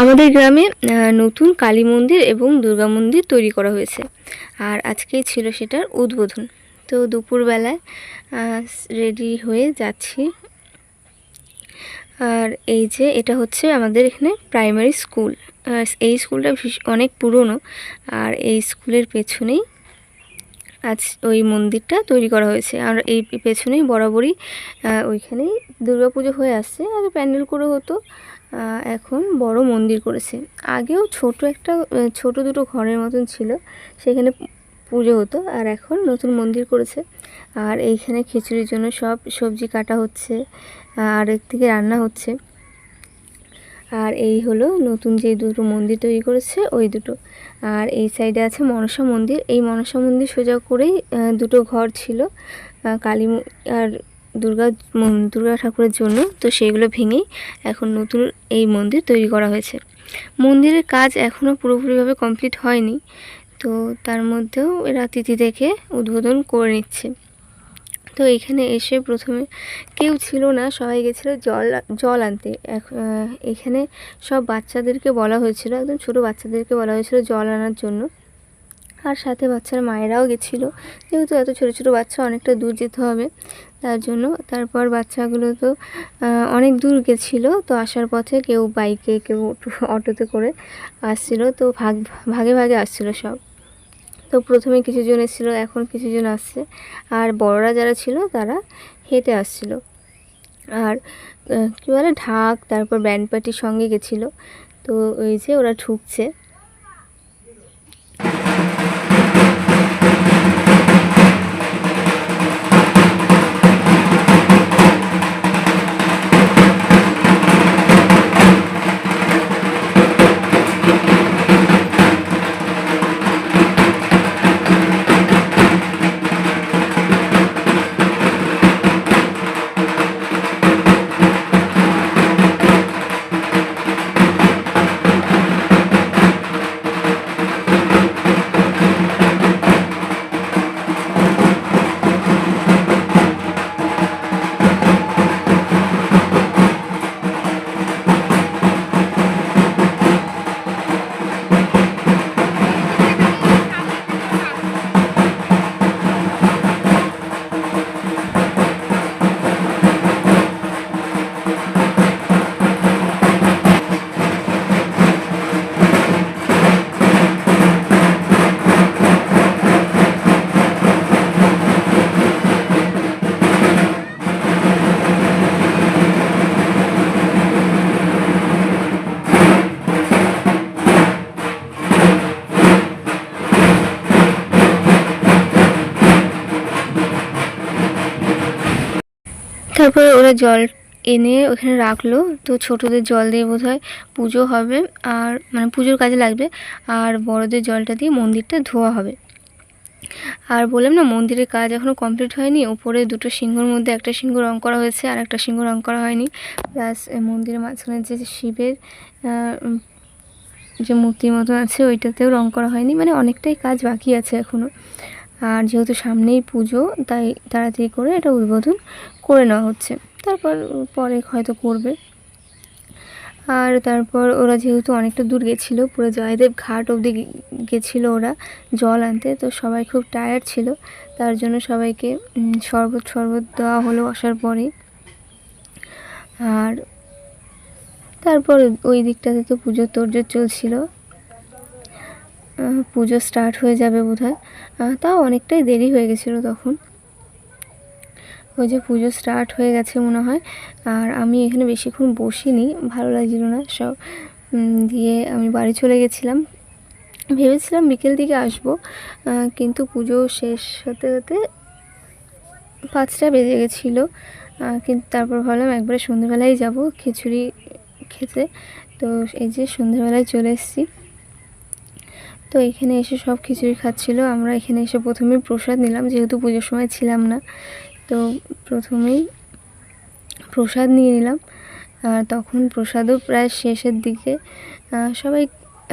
আমাদের গ্রামে নতুন কালী মন্দির এবং দুর্গা মন্দির তৈরি করা হয়েছে। আর আজকেই ছিল সেটার উদ্বোধন। তো দুপুরবেলায় রেডি হয়ে যাচ্ছি। আর এই যে এটা হচ্ছে আমাদের এখানে প্রাইমারি স্কুল এই স্কুলটা অনেক পুরনো। আর এই স্কুলের পেছনেই আজ ওই মন্দিরটা তৈরি করা হয়েছে। আর এই পেছনেই বরাবরই ওইখানেই দুর্গাপুজো হয়ে আসছে। আগে প্যান্ডেল করে হতো। এখন বড় মন্দির করেছে। আগেও ছোট একটা ছোট দুটো ঘরের মতন ছিল, সেখানে পুজো হতো, আর এখন নতুন মন্দির করেছে। আর এইখানে খিচুড়ির জন্য সব সবজি কাটা হচ্ছে, আর একদিকে রান্না হচ্ছে। আর এই হলো নতুন যে দুটো মন্দির তৈরি করেছে, ওই দুটো। আর এই সাইডে আছে মনসা মন্দির। এই মনসা মন্দির সোজা করেই দুটো ঘর ছিল কালী আর দুর্গা দুর্গা ঠাকুরের জন্য, তো সেগুলো ভেঙেই এখন নতুন এই মন্দির তৈরি করা হয়েছে। মন্দিরের কাজ এখনও পুরোপুরিভাবে কমপ্লিট হয়নি, তো তার মধ্যেও এরা তিথি দেখে উদ্বোধন করে নিচ্ছে। তো এখানে এসে প্রথমে কেউ ছিল না, সবাই গেছিল জল জল আনতে। এখ- এখানে সব বাচ্চাদেরকে বলা হয়েছিল, একদম ছোটো বাচ্চাদেরকে বলা হয়েছিল জল আনার জন্য। আর সাথে বাচ্চার মায়েরাও গেছিল, যেহেতু এত ছোটো ছোটো বাচ্চা, অনেকটা দূর যেতে হবে। তার জন্য। তারপর বাচ্চাগুলো তো অনেক দূর গেছিল, তো আসার পথে কেউ বাইকে, কেউ অটোতে করে আসছিল, তো ভাগ, ভাগে ভাগে আসছিল সব। তো প্রথমে কিছুজন এসেছিল, এখন কিছুজন আসছে। আর বড়রা যারা ছিল, তারা হেঁটে আসছিল। আর কী বলে, ঢাক, তারপর ব্যান্ড পার্টির সঙ্গে গেছিল। তো ওই যে ওরা ঢুকছে। তারপরে ওরা জল এনে ওখানে রাখল। তো ছোটদের জল দিয়ে বোধহয় পুজো হবে আর মানে পুজোর কাজে লাগবে আর বড়দের জলটা দিয়ে মন্দিরটা ধোয়া হবে। আর বললাম না, মন্দিরের কাজ এখনও কমপ্লিট হয়নি। ওপরে দুটো সিংহর মধ্যে একটা সিংহ রং করা হয়েছে আর একটা সিংহ রং করা হয়নি। প্লাস মন্দিরের মাঝখানে যে শিবের যে মূর্তির মতো আছে, ওইটাতেও রং করা হয়নি। মানে অনেকটাই কাজ বাকি আছে এখনও আর যেহেতু সামনেই পুজো, তাই তাড়াতাড়ি করে এটা উদ্বোধন করে নেওয়া হচ্ছে। তারপর পরে হয়তো করবে। আর তারপর ওরা যেহেতু অনেকটা দূর গেছিল, পুরো জয়দেব ঘাট অবধি গেছিল ওরা জল আনতে, তো সবাই খুব টায়ার্ড ছিল। তার জন্য সবাইকে শরবত শরবত দেওয়া হলো আসার পরে। আর তারপর ওই দিকটাতে তো পুজোর তোড়জোড় চলছিল। পুজো স্টার্ট হয়ে যাবে বোধহয়। আহ, তাও অনেকটাই দেরি হয়ে গেছিল তখন। ওই যে পুজো স্টার্ট হয়ে গেছে মনে হয়। আর আমি এখানে বেশিক্ষণ বসিনি ভালো লাগছিল না সব। দিয়ে আমি বাড়ি চলে গেছিলাম। ভেবেছিলাম বিকেল দিকে আসব কিন্তু পুজো শেষ হতে হতে পাঁচটা বেজে গেছিল। কিন্তু তারপর ভাবলাম একবারে সন্ধ্যেবেলায় যাব খিচুড়ি খেতে। তো এই যে সন্ধ্যেবেলায় চলে এসেছি। তো এখানে এসে সব খিচুড়ি খাচ্ছিল। আমরা এখানে এসে প্রথমেই প্রসাদ নিলাম, যেহেতু পুজোর সময় ছিলাম না। তো প্রথমেই প্রসাদ নিয়ে নিলাম। আর তখন প্রসাদও প্রায় শেষের দিকে সবাই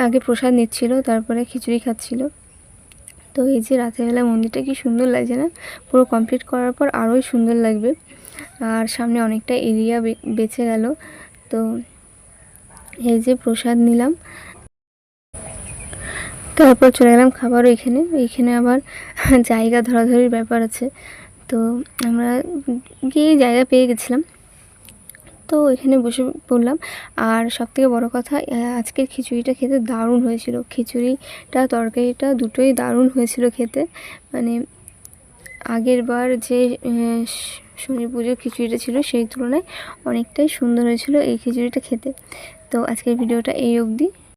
আগে প্রসাদ নিচ্ছিল, তারপরে খিচুড়ি খাচ্ছিল। তো এই যে রাতেরবেলা মন্দিরটা কি সুন্দর লাগছে না? পুরো কমপ্লিট করার পর আরোই সুন্দর লাগবে। আর সামনে অনেকটা এরিয়া বেঁচে গেল। তো এই যে প্রসাদ নিলাম। তারপর চলে গেলাম খাবার ওইখানে ওইখানে আবার জায়গা ধরাধরির ব্যাপার আছে। তো আমরা গিয়ে জায়গা পেয়ে গেছিলাম। তো এখানে বসে পড়লাম। আর সবথেকে বড় কথা আজকের খিচুড়িটা খেতে দারুণ হয়েছিল। খিচুড়িটা, তরকারিটা দুটোই দারুণ হয়েছিল খেতে। মানে আগের বার যে শনি পুজোর খিচুড়িটা ছিল সেই তুলনায় অনেকটাই সুন্দর হয়েছিল এই খিচুড়িটা খেতে। তো আজকের ভিডিওটা এই অবধি।